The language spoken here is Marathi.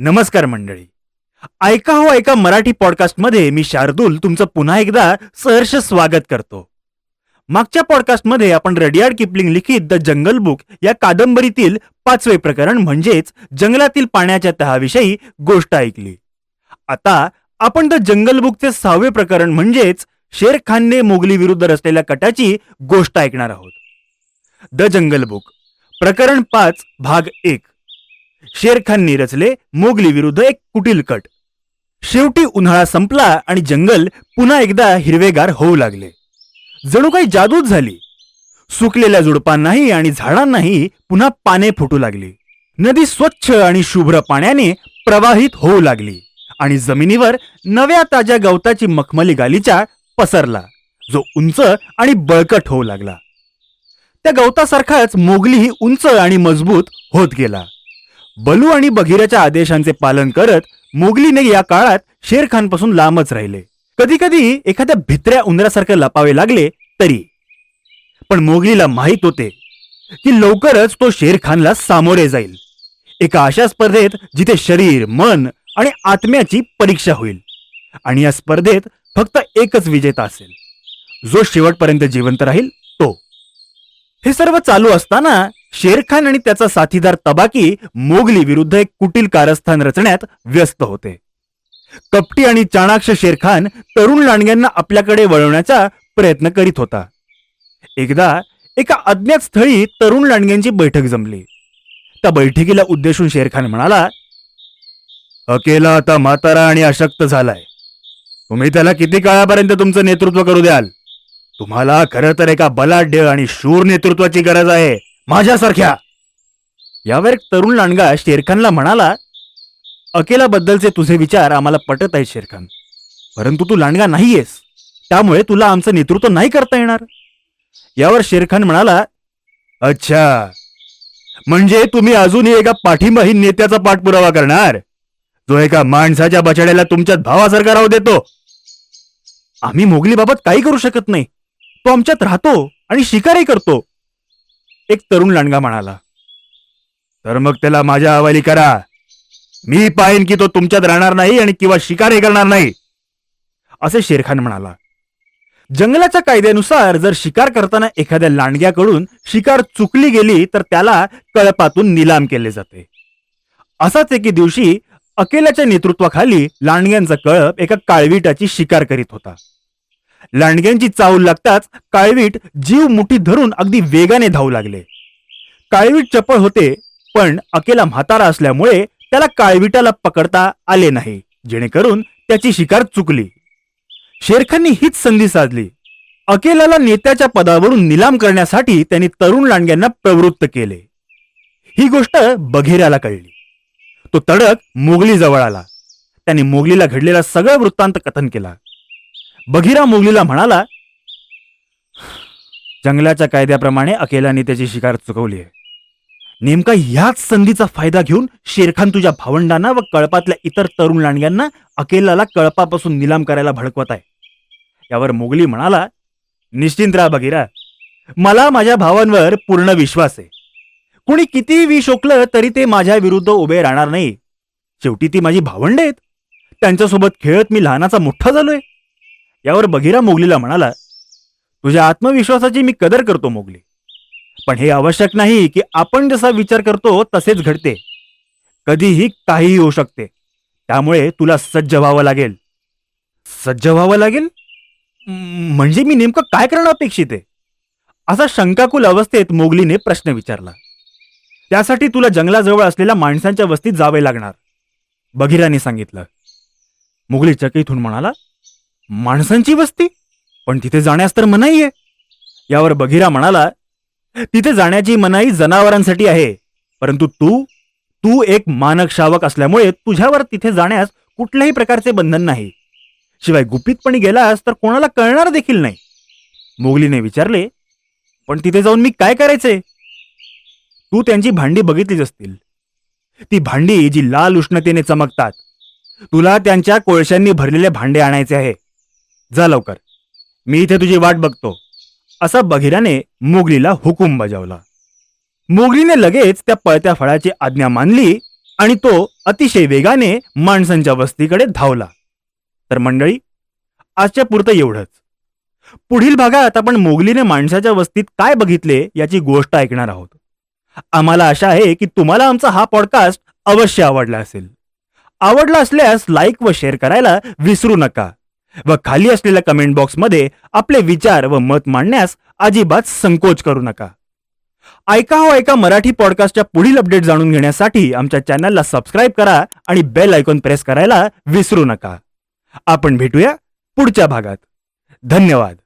नमस्कार मंडळी. ऐका हो ऐका मराठी पॉडकास्टमध्ये मी शार्दूल तुमचं पुन्हा एकदा सहर्ष स्वागत करतो. मागच्या पॉडकास्टमध्ये आपण रडियार्ड किपलिंग लिखित द जंगल बुक या कादंबरीतील पाचवे प्रकरण म्हणजेच जंगलातील पाण्याच्या तहाविषयी गोष्ट ऐकली. आता आपण द जंगल बुकचे सहावे प्रकरण म्हणजेच शेर खानने मोगली विरुद्ध रचलेल्या कटाची गोष्ट ऐकणार आहोत. द जंगल बुक प्रकरण पाच भाग एक. शेरखाननी रचले मोगली विरुद्ध एक कुटील कट. शेवटी उन्हाळा संपला आणि जंगल पुन्हा एकदा हिरवेगार होऊ लागले. जणू काही जादूच झाली. सुकलेल्या झुडपांनाही आणि झाडांनाही पुन्हा पाने फुटू लागली. नदी स्वच्छ आणि शुभ्र पाण्याने प्रवाहित होऊ लागली आणि जमिनीवर नव्या ताज्या गवताची मखमली गालीचा पसरला जो उंच आणि बळकट होऊ लागला. त्या गवतासारखाच मोगलीही उंच आणि मजबूत होत गेला. बलू आणि बघिराच्या आदेशांचे पालन करत मोगलीने या काळात शेर खानपासून लांबच राहिले. कधी कधी एखाद्या भित्र्या उंदरासारखे लपावे लागले तरी. पण मोगलीला माहीत होते की लवकरच तो शेर खानला सामोरे जाईल. एका अशा स्पर्धेत जिथे शरीर मन आणि आत्म्याची परीक्षा होईल. आणि या स्पर्धेत फक्त एकच विजेता असेल. जो शेवटपर्यंत जिवंत राहील तो. हे सर्व चालू असताना शेरखान आणि त्याचा साथीदार तबाकी मोगली विरुद्ध एक कुटील कारस्थान रचण्यात व्यस्त होते. कपटी आणि चाणाक्ष शेरखान तरुण लांडग्यांना आपल्याकडे वळवण्याचा प्रयत्न करीत होता. एकदा एका अज्ञात स्थळी तरुण लांडग्यांची बैठक जमली. त्या बैठकीला उद्देशून शेरखान म्हणाला अकेला आता म्हातारा आणि अशक्त झालाय. तुम्ही त्याला किती काळापर्यंत तुमचं नेतृत्व करू द्याल? तुम्हाला खरं तर एका बलाढ्य आणि शूर नेतृत्वाची गरज आहे. माझ्यासारख्या. यावर एक तरुण लांडगा शेरखानला म्हणाला अकेलाबद्दलचे तुझे विचार आम्हाला पटत आहेत शेरखान. परंतु तू लांडगा नाहीयेस. त्यामुळे तुला आमचं नेतृत्व नाही करता येणार. यावर शेरखान म्हणाला अच्छा. म्हणजे तुम्ही अजूनही एका पाठिंबाहीन नेत्याचा पाठपुरावा करणार? जो एका माणसाच्या बछड्याला तुमच्यात भावासारखा राहू देतो? आम्ही मोगलीबाबत काही करू शकत नाही. तो आमच्यात राहतो आणि शिकारही करतो. एक तरुण लांडगा म्हणाला तर मग त्याला माझ्या हवाली करा. मी पाहिन की तो तुमच्यात राहणार नाही आणि किंवा शिकारही करणार नाही. असे शेरखान म्हणाला जंगलाच्या कायद्यानुसार जर शिकार करताना एखाद्या लांडग्याकडून शिकार चुकली गेली तर त्याला कळपातून निलाम केले जाते. असाच एके दिवशी अकेल्याच्या नेतृत्वाखाली लांडग्यांचा कळप एका काळवीटाची शिकार करीत होता. लांडग्यांची चावल लागताच काळवीट जीव मुठीत धरून अगदी वेगाने धावू लागले. काळवीट चपळ होते पण अकेला म्हातारा असल्यामुळे त्याला काळविटाला पकडता आले नाही जेणेकरून त्याची शिकार चुकली. शेरखांनी हीच संधी साधली. अकेलाला नेत्याच्या पदावरून निलाम करण्यासाठी त्यांनी तरुण लांडग्यांना प्रवृत्त केले. ही गोष्ट बघेऱ्याला कळली. तो तडक मोगली जवळ आला. त्याने मोगलीला घडलेला सगळा वृत्तांत कथन केला. बघिरा मोगलीला म्हणाला जंगलाच्या कायद्याप्रमाणे अकेलाने त्याची शिकार चुकवली आहे. नेमका ह्याच संधीचा फायदा घेऊन शेरखान तुझ्या भावंडांना व कळपातल्या इतर तरुण लांडग्यांना अकेलाला कळपापासून निलाम करायला भडकवत आहे. यावर मोगली म्हणाला निश्चिंत राहा बघिरा. मला माझ्या भावांवर पूर्ण विश्वास आहे. कुणी किती विष ओकलं तरी ते माझ्या विरुद्ध उभे राहणार नाही. शेवटी ती माझी भावंड आहेत. त्यांच्यासोबत खेळत मी लहानाचा मोठा झालोय. यावर बघिरा मोगलीला म्हणाला तुझ्या आत्मविश्वासाची मी कदर करतो मोगली. पण हे आवश्यक नाही की आपण जसा विचार करतो तसेच घडते. कधीही काहीही होऊ शकते. त्यामुळे तुला सज्ज व्हावं लागेल. सज्ज व्हावं लागेल? म्हणजे मी नेमकं काय करणं अपेक्षित आहे? असा शंकाकुल अवस्थेत मोगलीने प्रश्न विचारला. त्यासाठी तुला जंगलाजवळ असलेल्या माणसांच्या वस्तीत जावे लागणार बघिराने सांगितलं. मोगली चकित म्हणाला माणसांची वस्ती? पण तिथे जाण्यास तर मनाई आहे. यावर बघिरा म्हणाला तिथे जाण्याची मनाई जनावरांसाठी आहे. परंतु तू तू एक मानक शावक असल्यामुळे तुझ्यावर तिथे जाण्यास कुठल्याही प्रकारचे बंधन नाही. शिवाय गुपितपणे गेलास तर कोणाला कळणार देखील नाही. मोगलीने विचारले पण तिथे जाऊन मी काय करायचे? तू त्यांची भांडी बघितलीच असतील. ती भांडी जी लाल उष्णतेने चमकतात. तुला त्यांच्या कोळशांनी भरलेले भांडे आणायचे आहे. जा लवकर. मी इथे तुझी वाट बघतो. असा बघिराने मोगलीला हुकूम बजावला. मोगलीने लगेच त्या पळत्या फळाची आज्ञा मानली आणि तो अतिशय वेगाने माणसांच्या वस्तीकडे धावला. तर मंडळी आजच्या पुरतं एवढंच. पुढील भागात आपण मोगलीने माणसाच्या वस्तीत काय बघितले याची गोष्ट ऐकणार आहोत. आम्हाला आशा आहे की तुम्हाला आमचा हा पॉडकास्ट अवश्य आवडला असेल. आवडला असल्यास लाईक व शेअर करायला विसरू नका. व खाली असलेल्या कमेंट बॉक्समध्ये आपले विचार व मत मांडण्यास अजिबात संकोच करू नका. ऐका हो ऐका मराठी पॉडकास्टच्या पुढील अपडेट जाणून घेण्यासाठी आमच्या चॅनलला सबस्क्राईब करा आणि बेल आयकॉन प्रेस करायला विसरू नका. आपण भेटूया पुढच्या भागात. धन्यवाद.